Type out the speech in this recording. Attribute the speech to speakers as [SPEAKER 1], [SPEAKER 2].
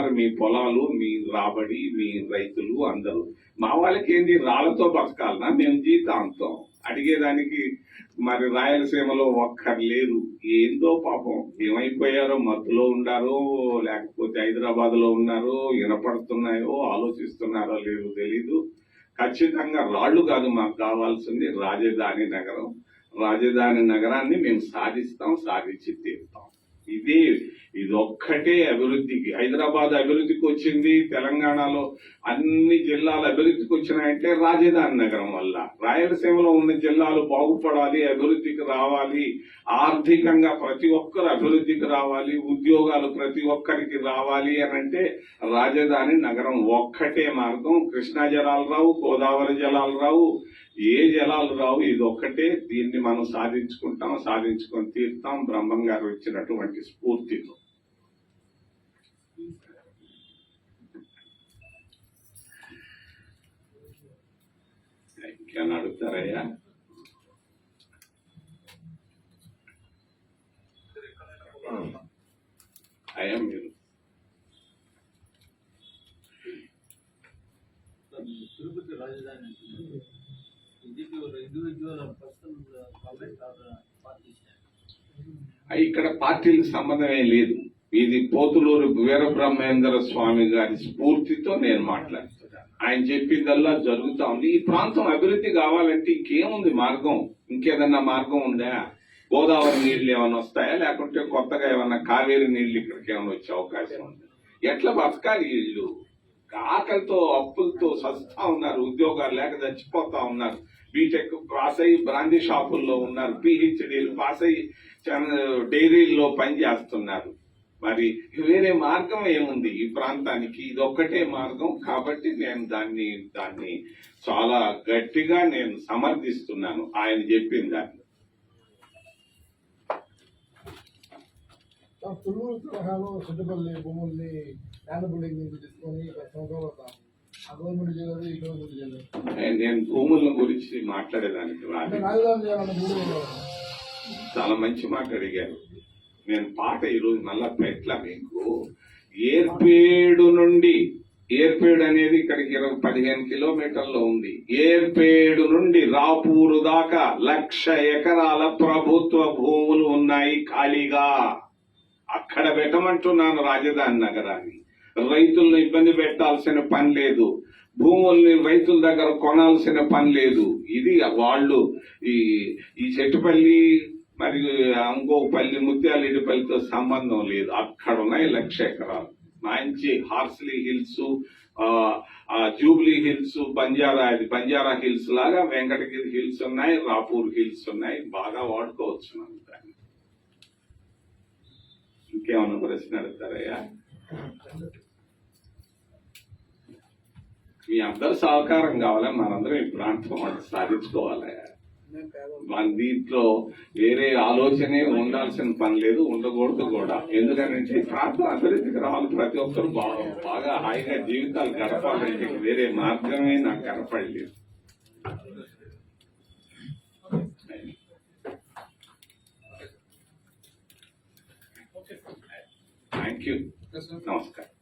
[SPEAKER 1] మీ పొలాలు మీ రాబడి మీ రైతులు అందరూ మా వాళ్ళకి ఏంటి రాళ్ళతో బతకాలనా? మేము జీతాంతం అడిగేదానికి మరి రాయలసీమలో ఒక్కరు లేరు. ఏందో పాపం. ఏమైపోయారో మత్తులో ఉండారో లేకపోతే హైదరాబాద్లో ఉన్నారో వినపడుతున్నాయో ఆలోచిస్తున్నారో లేదో తెలీదు. ఖచ్చితంగా రాళ్ళు కాదు మాకు కావాల్సింది రాజధాని నగరం. రాజధాని నగరాన్ని మేము సాధిస్తాం సాధించి తీరుతాం. ఇది ఇది ఒక్కటే అభివృద్ధికి. హైదరాబాద్ అభివృద్ధికి వచ్చింది తెలంగాణలో అన్ని జిల్లాలు అభివృద్ధికి వచ్చినాయంటే రాజధాని నగరం వల్ల. రాయలసీమలో ఉన్న జిల్లాలు బాగుపడాలి అభివృద్ధికి రావాలి ఆర్థికంగా ప్రతి ఒక్కరు అభివృద్ధికి రావాలి ఉద్యోగాలు ప్రతి ఒక్కరికి రావాలి అని అంటే రాజధాని నగరం ఒక్కటే మార్గం. కృష్ణా జలాలు రావు గోదావరి జలాలు రావు. ఏ జలాలు రావు ఇది ఒక్కటే దీన్ని మనం సాధించుకుంటాం సాధించుకొని తీరుతాం. బ్రహ్మం గారు ఇచ్చినటువంటి స్ఫూర్తితో. ఇంకేమన్నా అడుగుతారయ్యా అయ్యా మీరు
[SPEAKER 2] తిరుపతి రాజధాని ఇండివిజువల్
[SPEAKER 1] ఇక్కడ పార్టీలకు సంబంధమే లేదు. ఇది పోతులూరు వీరబ్రహ్మేంద్ర స్వామి గారి స్ఫూర్తితో నేను మాట్లాడుతున్నాను ఆయన చెప్పిందల్లా జరుగుతా ఉంది. ఈ ప్రాంతం అభివృద్ధి కావాలంటే ఇంకేముంది మార్గం? ఇంకేదన్నా మార్గం ఉందా? గోదావరి నీళ్ళు ఏమైనా వస్తాయా? లేకుంటే కొత్తగా ఏమన్నా కావేరి నీళ్ళు ఇక్కడికి ఏమైనా వచ్చే అవకాశం ఉంది? ఎట్లా బతకాలి వీళ్ళు ఆకలితో అప్పులతో సస్తా ఉన్నారు. ఉద్యోగాలు లేక చచ్చిపోతా ఉన్నారు. బీటెక్ పాస్ అయ్యి బ్రాందీ షాపుల్లో ఉన్నారు. పిహెచ్డీలు పాస్ అయ్యి డైరీల్లో పనిచేస్తున్నారు మరి వేరే మార్గం ఏముంది? ఈ ప్రాంతానికి ఇది ఒక్కటే మార్గం కాబట్టి నేను దాన్ని దాన్ని చాలా గట్టిగా నేను సమర్థిస్తున్నాను. ఆయన చెప్పిన దాన్ని.
[SPEAKER 3] తరహాలో భూముల్ని ల్యాండ్ బిల్డింగ్ నుంచి తీసుకొని
[SPEAKER 1] నేను- భూముల గురించి మాట్లాడేదానికి చాలా మంచి మాట అడిగారు. నేను పాట ఈరోజు మళ్ళా పెట్ల మీకు? ఏర్పేడు నుండి ఏర్పేడు అనేది ఇక్కడికి ఇరవై పదిహేను కిలోమీటర్లో ఉంది. ఏర్పేడు నుండి రాపూరు దాకా లక్ష ఎకరాల ప్రభుత్వ భూములు ఉన్నాయి ఖాళీగా. అక్కడ పెట్టమంటున్నాను రాజధాని నగరాన్ని. రైతులను ఇబ్బంది పెట్టాల్సిన పని లేదు. భూముల్ని రైతుల దగ్గర కొనాల్సిన పని లేదు. ఇది వాళ్ళు ఈ ఈ చెట్టుపల్లి మరియు పల్లి ముత్యాలరెడ్డిపల్లితో సంబంధం లేదు. అక్కడ ఉన్నాయి లక్ష ఎకరాలు. మంచి Horsley hills Jubilee hills Banjara అది బంజారా హిల్స్ లాగా వెంకటగిరి హిల్స్ ఉన్నాయి రాపూర్ హిల్స్ ఉన్నాయి. బాగా వాడుకోవచ్చు మనం దాన్ని. ఇంకేమన్నా ప్రశ్న అడుగుతారయ్యా? మీ అందరు సహకారం కావాలి మనందరం ఈ ప్రాంతం సాధించుకోవాలయ్యా. సాధించుకోవాలి మన దీంట్లో వేరే ఆలోచనే ఉండాల్సిన పని లేదు ఉండకూడదు కూడా. ఎందుకంటే ప్రాంతం అభివృద్ధికి రావాలి ప్రతి ఒక్కరు బాగా బాగా హాయిగా జీవితాలు గడపాలంటే వేరే మార్గమే నాకు కనపడలేదు. థ్యాంక్ యూ నమస్కారం.